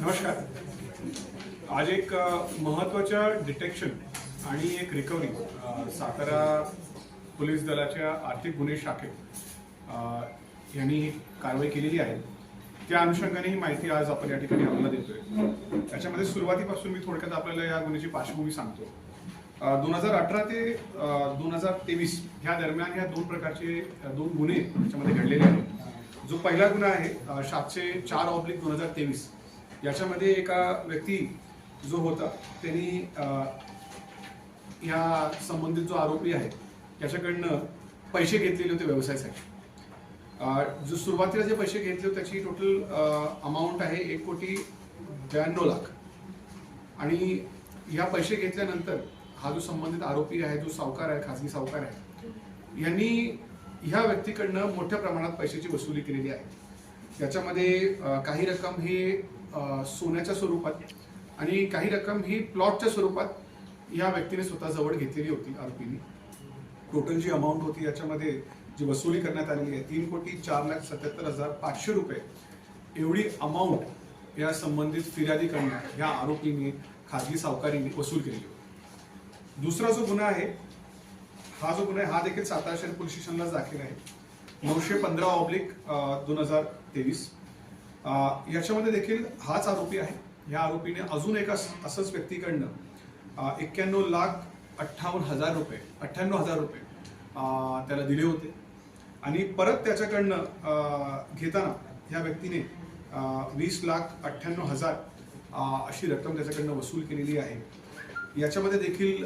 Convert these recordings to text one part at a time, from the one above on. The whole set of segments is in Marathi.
नमस्कार. आज एक महत्त्वाच्या डिटेक्शन आणि एक रिकव्हरी सातारा पोलीस दलाच्या आर्थिक गुन्हे शाखेत यांनी कारवाई केलेली आहे. त्या अनुषंगाने ही माहिती आज आपण या ठिकाणी आपल्याला देतोय. त्याच्यामध्ये सुरुवातीपासून मी थोडक्यात आपल्याला या गुन्ह्याची पार्श्वभूमी सांगतो. दोन हजार अठरा ते दोन हजार तेवीस ह्या दरम्यान ह्या दोन प्रकारचे दोन गुन्हे त्याच्यामध्ये घडलेले आहेत. जो पहिला गुन्हा आहे सातशे चार ऑब्लिक दोन हजार तेवीस. याच्यामध्ये एका व्यक्ती जो होता त्यांनी ह्या संबंधित जो आरोपी आहे त्याच्याकडनं पैसे घेतलेले होते व्यवसायासाठी. जो सुरुवातीला जे पैसे घेतले होते त्याची टोटल अमाऊंट आहे एक कोटी ब्याण्णव लाख. आणि ह्या पैसे घेतल्यानंतर हा जो संबंधित आरोपी आहे जो सावकार आहे खासगी सावकार आहे यांनी ह्या व्यक्तीकडनं मोठ्या प्रमाणात पैशाची वसुली केलेली आहे. त्याच्यामध्ये काही रक्कम ही सोन्याच्या स्वरूपात आणि काही रक्कम ही प्लॉटच्या स्वरूपात या व्यक्तीने स्वतः जवळ घेतलेली होती आरोपीने. टोटल जी अमाऊंट होती याच्यामध्ये जी वसुली करण्यात आलेली आहे तीन कोटी चार लाख सत्याहत्तर हजार पाचशे रुपये. एवढी अमाऊंट या संबंधित फिर्यादीकडनं ह्या आरोपीने खाजगी सावकारीने वसूल केलेली होती. दुसरा जो गुन्हा आहे हा जो गुन्हा आहे हा देखील सातारा शहर पोलीस स्टेशनला दाखल आहे. नऊशे पंधरा ऑब्लिक दोन हजार तेवीस. याच्यामध्ये देखील हाच आरोपी आहे. या आरोपीने अजून एका असंच व्यक्तीकडनं एक्क्याण्णव लाख अठ्ठावन्न हजार रुपये अठ्ठ्याण्णव हजार रुपये त्याला दिले होते. आणि परत त्याच्याकडनं घेताना ह्या व्यक्तीने वीस लाख अठ्ठ्याण्णव हजार अशी रक्कम त्याच्याकडनं वसूल केलेली आहे. याच्यामध्ये देखील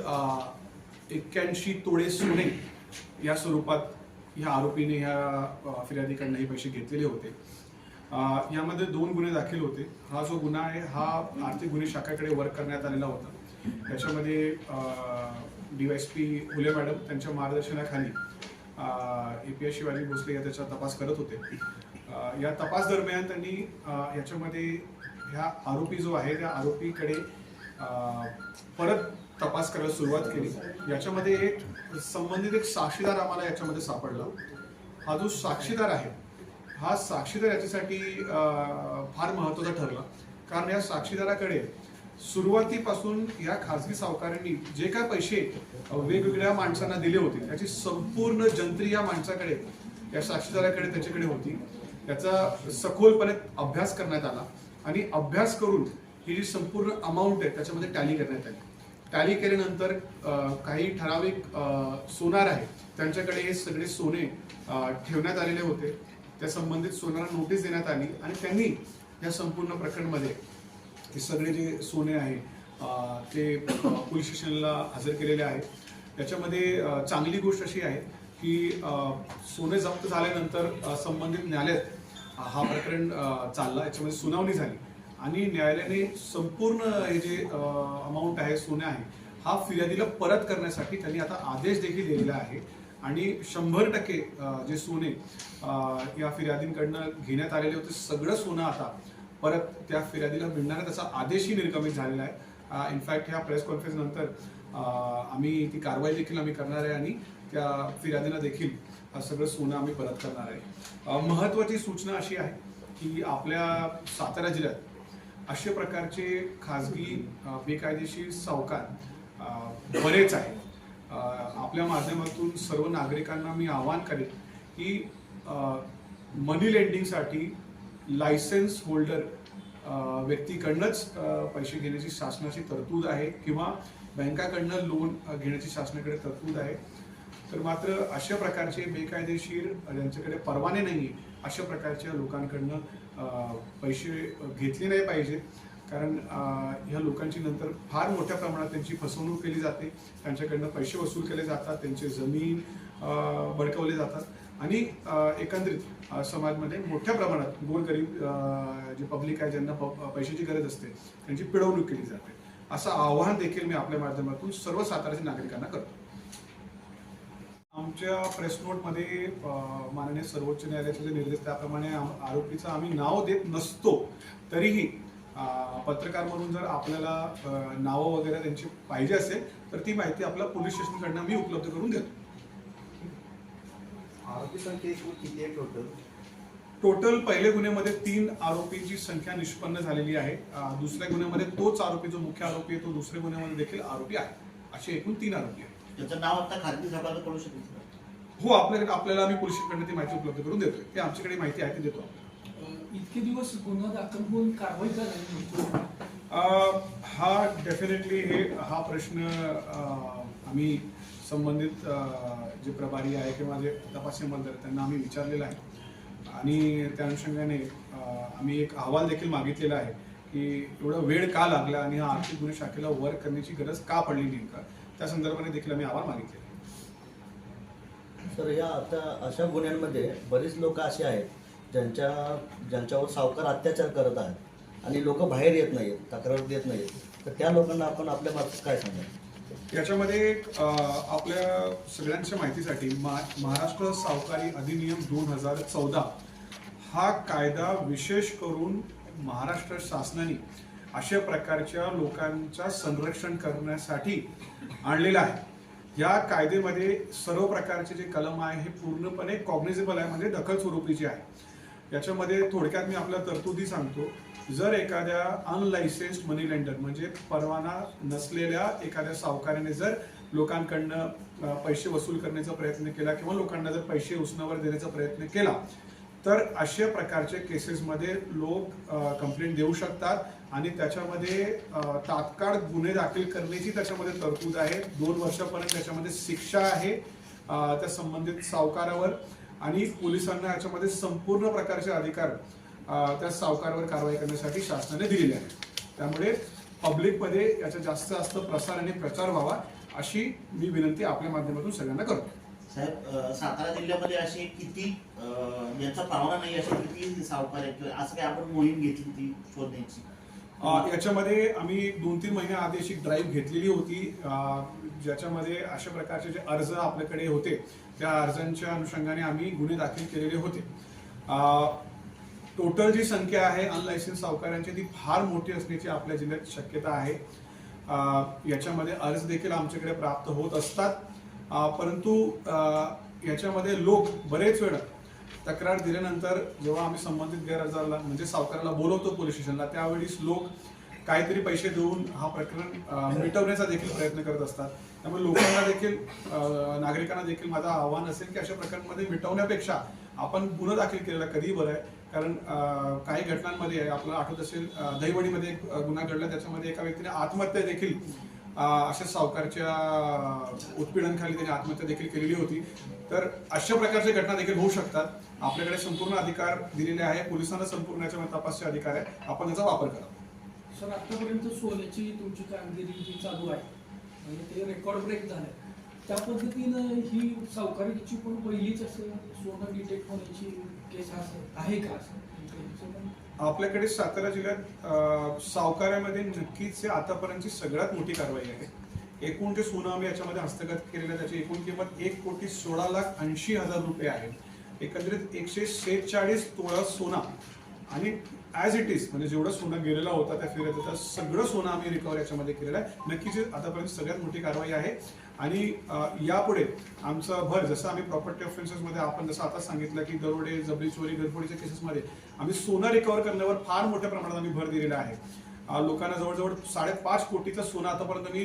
एक्क्याऐंशी तोळे सोने या स्वरूपात ह्या आरोपीने ह्या फिर्यादीकडनं हे पैसे घेतलेले होते. यामध्ये दोन गुन्हे दाखल होते. हा जो गुन्हा आहे हा आर्थिक गुन्हे शाखेकडे वर्क करण्यात आलेला होता. त्याच्यामध्ये डीवायसपी फुले मॅडम त्यांच्या मार्गदर्शनाखाली A P S Shivaji Bhosale या त्याचा तपास करत होते. या तपास दरम्यान त्यांनी याच्यामध्ये ह्या आरोपी जो आहे त्या आरोपीकडे परत तपास करायला सुरुवात केली. याच्यामध्ये एक संबंधित एक साक्षीदार आम्हाला याच्यामध्ये सापडला. हा जो साक्षीदार आहे हा साक्षीदार याच्यासाठी फार महत्त्वाचा ठरला. कारण या साक्षीदाराकडे सुरुवातीपासून या खासगी सावकारांनी जे काय पैसे वेगवेगळ्या माणसांना दिले होते त्याची संपूर्ण जंत्री या माणसाकडे या साक्षीदाराकडे त्याच्याकडे होती. त्याचा सखोलपणे अभ्यास करण्यात आला आणि अभ्यास करून ही जी संपूर्ण अमाऊंट आहे त्याच्यामध्ये टॅली करण्यात आली. टॅली केल्यानंतर काही ठराविक सोनार आहे त्यांच्याकडे हे सगळे सोने ठेवण्यात आलेले होते. त्या संबंधित सोन्याला नोटीस देण्यात आली आणि त्यांनी या संपूर्ण प्रकरणमध्ये हे सगळे जे सोने आहे ते पोलीस स्टेशनला हजर केलेले आहे त्याच्यामध्ये चांगली गोष्ट अशी आहे की सोने जप्त झाल्यानंतर संबंधित न्यायालयात हा प्रकरण चालला. याच्यामध्ये सुनावणी झाली. आणि न्यायालयाने संपूर्ण हे जे अमाऊंट आहे सोने आहे हा फिर्यादीला परत करण्यासाठी त्यांनी आता आदेश देखील दिलेला आहे. आणि शंभर टक्के जे सोने या फिर्यादींकडनं घेण्यात आलेले होते सगळं सोनं आता परत त्या फिर्यादीला मिळणार त्याचा आदेशही निर्गमित झालेला आहे. इनफॅक्ट ह्या प्रेस कॉन्फरन्स नंतर आम्ही ती कारवाई देखील आम्ही करणार आहे आणि त्या फिर्यादीला देखील सगळं सोनं आम्ही परत करणार आहे. महत्त्वाची महत्वाची सूचना अशी आहे की आपल्या सातारा जिल्ह्यात अशा प्रकारचे खाजगी बेकायदेशीर सावकार बरेच आहेत. आपल्या माध्यमातून सर्व नागरिकांना मी आवाहन करेन की मनी लेंडिंगसाठी लायसन्स होल्डर व्यक्तीकडनंच पैसे घेण्याची शासनाची तरतूद आहे किंवा बँकाकडनं लोन घेण्याची शासनाकडे तरतूद आहे. तर मात्र अशा प्रकारचे बेकायदेशीर ज्यांच्याकडे परवाने नाही अशा प्रकारच्या लोकांकडनं पैसे घेतले नाही पाहिजे कारण ह्या लोकांची नंतर फार मोठ्या प्रमाणात त्यांची फसवणूक केली जाते. त्यांच्याकडनं पैसे वसूल केले जातात त्यांचे जमीन अं, बळकवले जातात. आणि एकंदरीत समाजमध्ये मोठ्या प्रमाणात गोरगरीब जे पब्लिक आहे ज्यांना पैशाची गरज असते त्यांची पिळवणूक केली जाते. असं आव्हान देखील मी आपल्या माध्यमातून सर्व साताराच्या नागरिकांना करतो. आमच्या प्रेस नोटमध्ये माननीय सर्वोच्च न्यायालयाचे जे निर्देश त्याप्रमाणे आरोपीचं आम्ही नाव देत नसतो तरीही पत्रकार म्हणून जर आपल्याला नावं वगैरे त्यांची पाहिजे असेल तर ती माहिती आपल्या पोलीस स्टेशनकडनं मी उपलब्ध करून देतो. आरोपी संख्या एकूण किती आहे टोटल टोटल पहिले गुन्ह्यामध्ये तीन आरोपींची संख्या निष्पन्न झालेली आहे. दुसऱ्या गुन्ह्यामध्ये तोच आरोपी जो मुख्य आरोपी आहे तो दुसऱ्या गुन्ह्यामध्ये देखील आरोपी आहे. असे एकूण तीन आरोपी आहेत. त्याचं नाव आता खाजगी साहेबांना कळू शकेल? हो आपल्याकडे आपल्याला आम्ही पोलिसांकडे ती माहिती उपलब्ध करून देतोय. ते आमच्याकडे माहिती आहे ती देतो अ, इतके दिवस गुन्हा दाखल होऊन कारवाई का झाली अ, हा डेफिनेटली हे हा प्रश्न आम्ही संबंधित जे प्रभारी आहे किंवा जे तपासणी अंमलदार आहेत, त्यांना आम्ही विचारलेलं आहे. आणि त्या अनुषंगाने आम्ही एक अहवाल देखील मागितलेला आहे की एवढा वेळ का लागला आणि हा आर्थिक गुन्हे शाखेला वर करण्याची गरज का पडली नेमका? त्या संदर्भाने देखील आम्ही अहवाल मागितलेला. आहे सर या आता अशा गुन्ह्यांमध्ये बरेच लोक असे आहेत ज्यांच्या ज्यांच्यावर सावकार अत्याचार करत आहेत आणि लोक बाहेर येत नाहीत तक्रार देत नाहीत तर त्या लोकांना आपण आपल्या मार्फत काय सांगाल? याच्यामध्ये आपल्या सगळ्यांच्या माहितीसाठी मा- महाराष्ट्र सावकारी अधिनियम दोन हजार चौदा हा कायदा विशेष करून महाराष्ट्र शासनाने अशा प्रकारच्या लोकांचा संरक्षण करण्यासाठी आणलेला आहे. या कायदेमध्ये सर्व प्रकारचे जे कलम आहे हे पूर्णपणे कॉग्निझेबल आहे म्हणजे दखल स्वरूपीचे आहे. याच्यामध्ये थोडक्यात मी आपल्या तरतुदी सांगतो. जर एखाद्या अनलायसेन्स्ड मनी लेंडर म्हणजे परवाना नसलेल्या एखाद्या सावकाराने जर लोकांकडनं पैसे वसूल करण्याचा प्रयत्न केला किंवा लोकांना जर पैसे उसण्यावर देण्याचा प्रयत्न केला तर अशा प्रकारचे केसेसमध्ये लोक कंप्लेंट देऊ शकतात आणि त्याच्यामध्ये तात्काळ गुन्हे दाखल करण्याची त्याच्यामध्ये तरतूद आहे. दोन वर्षापर्यंत त्याच्यामध्ये शिक्षा आहे त्या संबंधित सावकारावर. आणि पोलिसांना याच्यामध्ये संपूर्ण प्रकारचे अधिकार त्या सावकारावर कारवाई करण्यासाठी शासनाने दिलेले आहेत. त्यामुळे पब्लिकमध्ये याचा जास्त जास्त प्रसार आणि प्रचार व्हावा अशी मी विनंती आपल्या माध्यमातून सगळ्यांना करतो. साहेब सातारा जिल्ह्यामध्ये असे किती यांचा ज्यांचा नाही असे किती सावकार आहेत? असं काही आपण मोहीम घेतली ती शोधण्याची? याच्यामध्ये आम्ही दोन तीन महिन्या आधी अशी ड्राईव्ह घेतलेली होती. ज्याच्यामध्ये अशा प्रकारचे जे अर्ज आपल्याकडे होते त्या अर्जांच्या अनुषंगाने आम्ही गुन्हे दाखल केलेले होते. टोटल जी संख्या आहे अनलायसन्स सावकारांची ती फार मोठी असण्याची आपल्या जिल्ह्यात शक्यता आहे. याच्यामध्ये अर्ज देखील आमच्याकडे प्राप्त होत असतात. परंतु याच्यामध्ये लोक बरेच वेळा तक्रार दिल्यानंतर जेव्हा आम्ही संबंधित गैरहजरला म्हणजे सावकाराला बोलवतो पोलीस स्टेशनला त्यावेळेस लोक काहीतरी पैसे देऊन हा प्रकरण मिटवण्याचा देखील प्रयत्न करत असतात. त्यामुळे लोकांना देखील नागरिकांना देखील माझं आव्हान असेल की अशा प्रकरणामध्ये मिटवण्यापेक्षा आपण गुन्हा दाखल केलेला कधी बरं आहे. कारण काही घटनांमध्ये आपल्याला आठवत असेल दहीवडीमध्ये एक गुन्हा घडला त्याच्यामध्ये एका व्यक्तीने आत्महत्या देखील अशा सावकारच्या उत्पीडनखाली त्याने आत्महत्या देखील केलेली होती. तर अशा प्रकारच्या घटना देखील होऊ शकतात. आपल्याकडे संपूर्ण अधिकार दिलेले आहे. पोलिसांना संपूर्ण याच्यामध्ये तपासचे अधिकार आहे. आपण त्याचा वापर करा. सर आतापर्यंत सोन्याची तुमची कामगिरी जी चालू आहे म्हणजे ते रेकॉर्ड ब्रेक झालंय. त्या पद्धतीनं ही सावकारीची पण पहिलीच असं सोनं डिटेक्ट होण्याची केस आहे का? आपल्याकडे सातारा जिल्ह्यात अ, सावकारामध्ये नक्कीच आतापर्यंतची सगळ्यात मोठी कारवाई आहे. एकूण जे सोनं आम्ही याच्यामध्ये हस्तगत केलेलं आहे त्याची एकूण किंमत एक कोटी सोळा लाख ऐंशी हजार रुपये आहे. एकंदरीत एकशे शेहेचाळीस तोळा सोना. आणि ॲज इट इज म्हणजे जेवढं सोनं गेलेलं होता त्या फेऱ्यात होता सगळं सोनं आम्ही रिकवर याच्यामध्ये केलेलं आहे. नक्कीच आतापर्यंत सगळ्यात मोठी कारवाई आहे. आणि यापुढे आमचा भर जसं आम्ही प्रॉपर्टी ऑफेन्सेसमध्ये आपण जसं आता सांगितलं की दरोडे जबरी चोरी घरफोडीच्या केसेसमध्ये आम्ही सोनं रिकवर करण्यावर फार मोठ्या प्रमाणात आम्ही भर दिलेला आहे. लोकांना जवळजवळ साडेपाच कोटीचं सोनं आतापर्यंत मी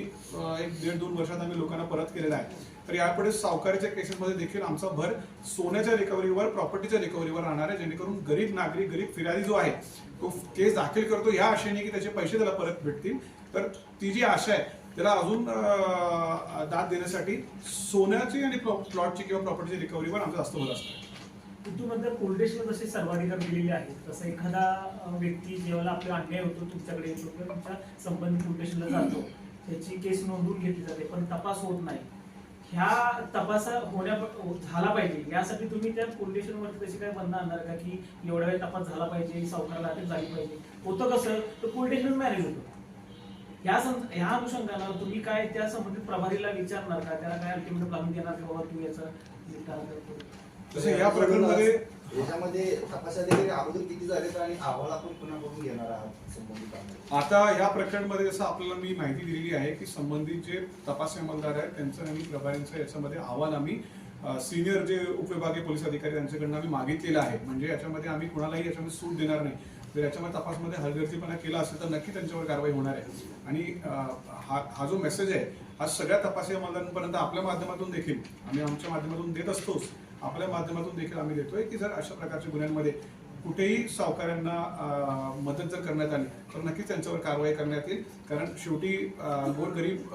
एक दीड दोन वर्षात आम्ही लोकांना परत केलेलं आहे. तर यापुढे सावकारीच्या केसेसमध्ये देखील आमचा भर सोन्याच्या रिकव्हरीवर प्रॉपर्टीच्या रिकव्हरीवर राहणार आहे जेणेकरून गरीब नागरिक गरीब फिर्यादी जो आहे तो केस दाखल करतो. या आशेने की त्याचे पैसे त्याला परत भेटतील. तर ती जी आशा आहे त्याला अजून दाद देण्यासाठी सोन्याची आणि प्लॉटची किंवा प्रॉपर्टीची रिकव्हरीवर आमचा जास्त भर असतो उद्योगनंतर कोल्डेशला जसे सर्वाधिकार दिलेले आहेत तसं एखादा व्यक्ती जेव्हा आपला अन्याय होतो तुमच्याकडे येतो किंवा तुमच्या संबंधित कोल्डेशनला जातो त्याची केस नोंदवून घेतली जाते पण तपास होत नाही. ह्या तपासा होण्या झाला पाहिजे. यासाठी तुम्ही त्या कोल्डेशनवरती तशी काय बंद आणणार का की एवढा वेळ तपास झाला पाहिजे सावकाराला अटक झाली पाहिजे? होतं कसं तर कोल्डेशन मॅरेज होतं. या सं ह्या अनुषंगानं तुम्ही काय त्या संबंधित प्रभारीला विचारणार का? त्याला काय अल्टिमेट प्लॅनिंग देणार की बाबा तू याचा निपटारा करतो? तसं या प्रकरणामध्ये याच्यामध्ये तपासाधिकारी अगोदर किती झाले आणि अहवाल आपण पुन्हा करून घेणार आहात संबंधित. आता या प्रकरणामध्ये जसं आपल्याला मी माहिती दिलेली आहे की संबंधित जे तपासी अंमलदार आहेत त्यांचं आणि प्रभारींचं याच्यामध्ये अहवाल आम्ही सिनियर जे उपविभागीय पोलीस अधिकारी त्यांच्याकडनं आम्ही मागितलेलं आहे. म्हणजे याच्यामध्ये आम्ही कुणालाही याच्यामध्ये सूट देणार नाही. जर याच्यामध्ये तपासमध्ये हलगर्जीपणा केला असेल तर नक्की त्यांच्यावर कारवाई होणार आहे. आणि हा हा जो मेसेज आहे हा सगळ्या तपासी अंमलदारांपर्यंत आपल्या माध्यमातून देखील आम्ही आमच्या माध्यमातून देत असतोच. आपल्या माध्यमातून देखील आम्ही देतोय की जर अशा प्रकारच्या गुन्ह्यांमध्ये कुठेही सावकारांना मदत जर करण्यात आली तर नक्कीच त्यांच्यावर कारवाई करण्यात येईल. कारण शेवटी गोरगरीब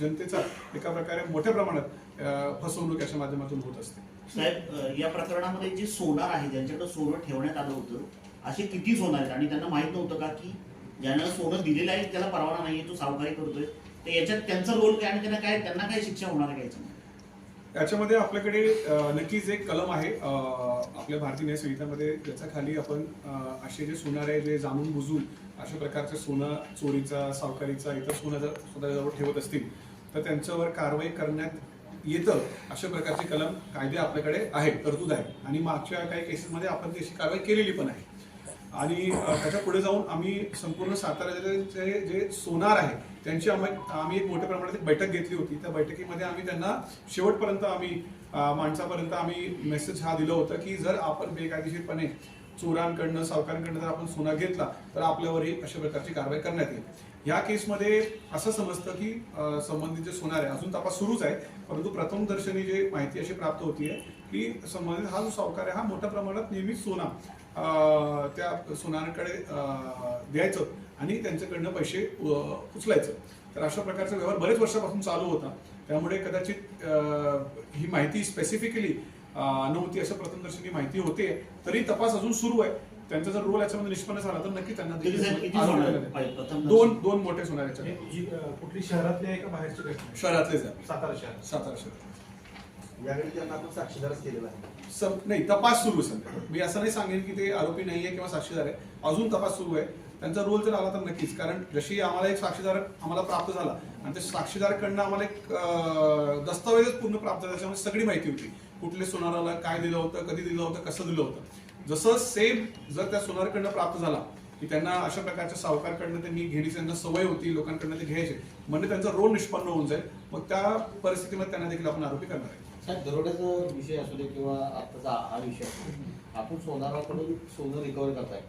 जनतेचा एका प्रकारे मोठ्या प्रमाणात फसवणूक याच्या माध्यमातून होत असते. साहेब या प्रकरणामध्ये जे सोनार आहे ज्यांच्याकडे सोनं ठेवण्यात आलं होतं असे किती सोनार आहेत? आणि त्यांना माहीत नव्हतं का की ज्यानं सोनं दिलेलं आहे त्याला परवाना नाही तो सावकारी करतोय. तर याच्यात त्यांचा रोल काय आणि त्यांना काय त्यांना काय शिक्षा होणार आहे का याच्यामध्ये? याच्यामध्ये आपल्याकडे नक्कीच एक कलम आहे आपल्या भारतीय न्याय संहितामध्ये ज्याच्या खाली आपण असे जे सोनारे जे जाणून बुजून अशा प्रकारचे सोनं चोरीचा सावकारीचा इतर सोनं जर स्वतःजवळ ठेवत असतील तर त्यांच्यावर कारवाई करण्यात येतं अशा प्रकारचे कलम कायदे आपल्याकडे आहेत तरतूद आहे. आणि मागच्या काही केसेसमध्ये आपण तशी कारवाई केलेली पण आहे. आणि त्याच्या पुढे जाऊन आम्ही संपूर्ण सातारा जिल्ह्याचे जे सोनार आहे त्यांची आम्ही आम्ही एक मोठ्या प्रमाणात एक बैठक घेतली होती. त्या बैठकीमध्ये आम्ही त्यांना शेवटपर्यंत आम्ही माणसापर्यंत आम्ही मेसेज हा दिलं होतं की जर आपण बेकायदेशीरपणे चोरांकडनं सावकारांकडनं जर आपण सोना घेतला तर आपल्यावरही अशा प्रकारची कारवाई करण्यात येईल. या केसमध्ये असं समजतं की संबंधित जे सोनार आहे अजून तपास सुरूच आहे परंतु प्रथमदर्शनी जे माहिती अशी प्राप्त होती आहे की संबंधित हा जो सावकार आहे हा मोठ्या प्रमाणात नेहमीच सोना त्या सोनाराकडे द्यायचं आणि त्यांच्याकडनं पैसे उचलायचं. तर अशा प्रकारचा व्यवहार बरेच वर्षापासून चालू होता. त्यामुळे कदाचित ही माहिती स्पेसिफिकली नव्हती असं प्रथमदर्शनी माहिती होते. तरी तपास अजून सुरू आहे. त्यांचा जर रोल याच्यामध्ये निष्पन्न झाला तर नक्की त्यांना दोन दोन मोठे सोनार हे कुठली शहरातली आहे का बाहेरची? घटना शहरातलेच आहे. सातारा शहर. सातारा शहर. यावेळी त्यांना आपण साक्षीदारच केलेला आहे. सम नाही तपास सुरू आहे मी असं नाही सांगेन की ते आरोपी नाहीये किंवा साक्षीदार आहे. अजून तपास सुरू आहे. त्यांचा रोल जर आला तर नक्कीच. कारण जशी आम्हाला एक साक्षीदार आम्हाला प्राप्त झाला आणि त्या साक्षीदारकडनं आम्हाला एक दस्तावेजच पूर्ण प्राप्त झाला. त्याच्यामध्ये सगळी माहिती होती. कुठले सोनाराला काय दिलं होतं कधी दिलं होतं कसं दिलं होतं. जसं सेम जर त्या सोनारकडनं प्राप्त झाला की त्यांना अशा प्रकारच्या सावकारकडनं ते मी घेण्याची त्यांना सवय होती लोकांकडनं ते घ्यायचे म्हणजे त्यांचा रोल निष्पन्न होऊन जाईल. मग त्या परिस्थितीमध्ये त्यांना देखील आपण आरोपी करणार आहे. साहेब दरोड्याचा विषय असू दे किंवा आत्ताचा हा विषय असू आपण सोनाराकडून सोनं रिकवर करताय.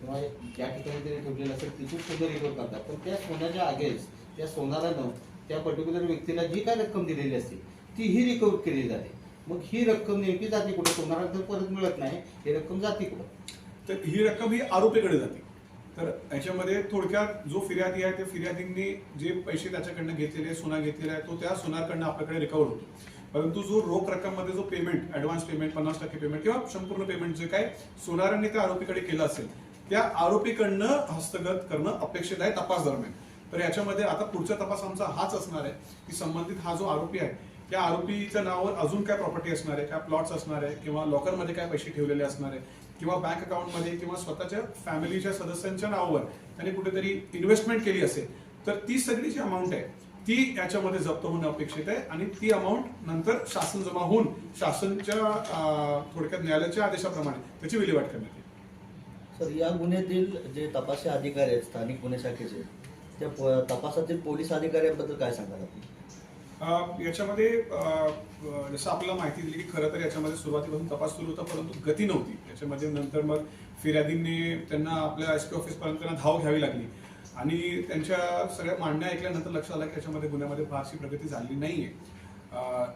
किंवा ज्या ठिकाणी तरी ठेवलेलं असेल तिथून सोनं रिकवर करतात पण त्या सोन्याच्या अगेन्स्ट त्या सोनारानं त्या पर्टिक्युलर व्यक्तीला जी काय रक्कम दिलेली असते ती ही रिकवर केली जाते. मग ही रक्कम नेमकी जाते कुठे? सोनाराला जर परत मिळत नाही ही रक्कम जाते कुठं? तर ही रक्कम ही आरोपीकडे जाते. तर याच्यामध्ये थोडक्यात जो फिर्यादी आहे त्या फिर्यादींनी जे पैसे त्याच्याकडनं घेतलेले सोना घेतलेला आहे तो त्या सोनाकडनं आपल्याकडे रिकवर होतो. परंतु जो रोख रक्कममध्ये जो पेमेंट ऍडव्हान्स पेमेंट पन्नास टक्के पेमेंट किंवा संपूर्ण पेमेंट जे काय सोनारांनी त्या आरोपीकडे केलं असेल त्या आरोपीकडनं हस्तगत करणं अपेक्षित आहे तपास दरम्यान. तर याच्यामध्ये आता पुढचा तपास आमचा हाच असणार आहे की संबंधित हा जो आरोपी आहे त्या आरोपीच्या नावावर अजून काय प्रॉपर्टी असणार आहे काय प्लॉट्स असणार आहे किंवा लॉकरमध्ये काय पैसे ठेवलेले असणार आहे किंवा बँक अकाउंटमध्ये किंवा स्वतःच्या फॅमिलीच्या सदस्यांच्या नावावर त्यांनी कुठेतरी इन्व्हेस्टमेंट केली असेल तर ती सगळी जी अमाऊंट आहे ती याच्यामध्ये जप्त होणं अपेक्षित आहे आणि ती अमाऊंट नंतर शासन जमा होऊन शासनच्या थोडक्यात न्यायालयाच्या आदेशाप्रमाणे त्याची विल्हेवाट करण्यात येईल. सर या गुन्ह्यातील जे तपासी अधिकारी आहेत स्थानिक गुन्हे शाखेचे त्या तपासातील पोलीस अधिकाऱ्यांबद्दल काय सांगाल आपण? याच्यामध्ये जसं आपल्याला माहिती दिली की खरं तर याच्यामध्ये सुरुवातीपासून तपास सुरू होता परंतु गती नव्हती. याच्यामध्ये नंतर मग फिर्यादींनी त्यांना आपल्या एस पी ऑफिसपर्यंत त्यांना धाव घ्यावी लागली. आणि त्यांच्या सगळ्या मांडण्या ऐकल्यानंतर लक्षात आलं की याच्यामध्ये गुन्ह्यामध्ये फारशी प्रगती झालेली नाही आहे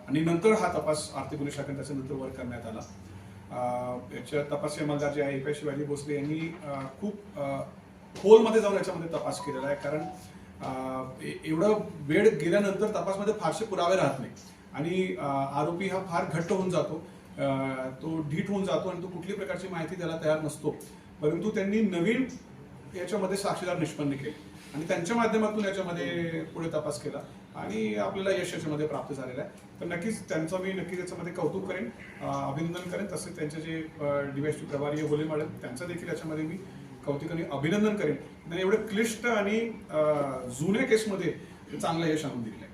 आणि नंतर हा तपास आर्थिक गुन्हे शाखेने त्याच्यानंतर वर करण्यात आला. याच्या तपासी अंमलदार जे आहे ए पी शिवाजी भोसले यांनी खूप खोलमध्ये जाऊन याच्यामध्ये तपास केलेला आहे. कारण एवढं वेळ गेल्यानंतर तपासमध्ये फारसे पुरावे राहत नाही आणि आरोपी हा फार घट्ट होऊन जातो. तो ढीट होऊन जातो आणि तो कुठली प्रकारची माहिती द्यायला तयार नसतो. परंतु त्यांनी नवीन याच्यामध्ये साक्षीदार निष्पन्न केले. आणि त्यांच्या माध्यमातून याच्यामध्ये पुढे तपास केला आणि आपल्याला यश याच्यामध्ये प्राप्त झालेलं आहे. तर नक्कीच त्यांचं मी नक्कीच याच्यामध्ये कौतुक करेन अभिनंदन करेन. तसेच त्यांचे जे डीवायस प्रभारी होले मॅडम त्यांचं देखील याच्यामध्ये मी कौतुकाने अभिनंदन करेन. त्यांनी एवढं क्लिष्ट आणि जुन्या केसमध्ये चांगलं यश आणून दिलेलं आहे.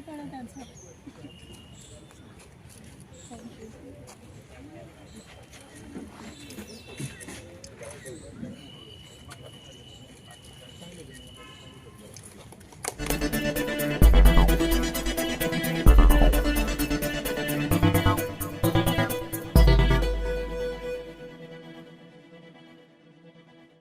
हा जो सावकार पण त्याचं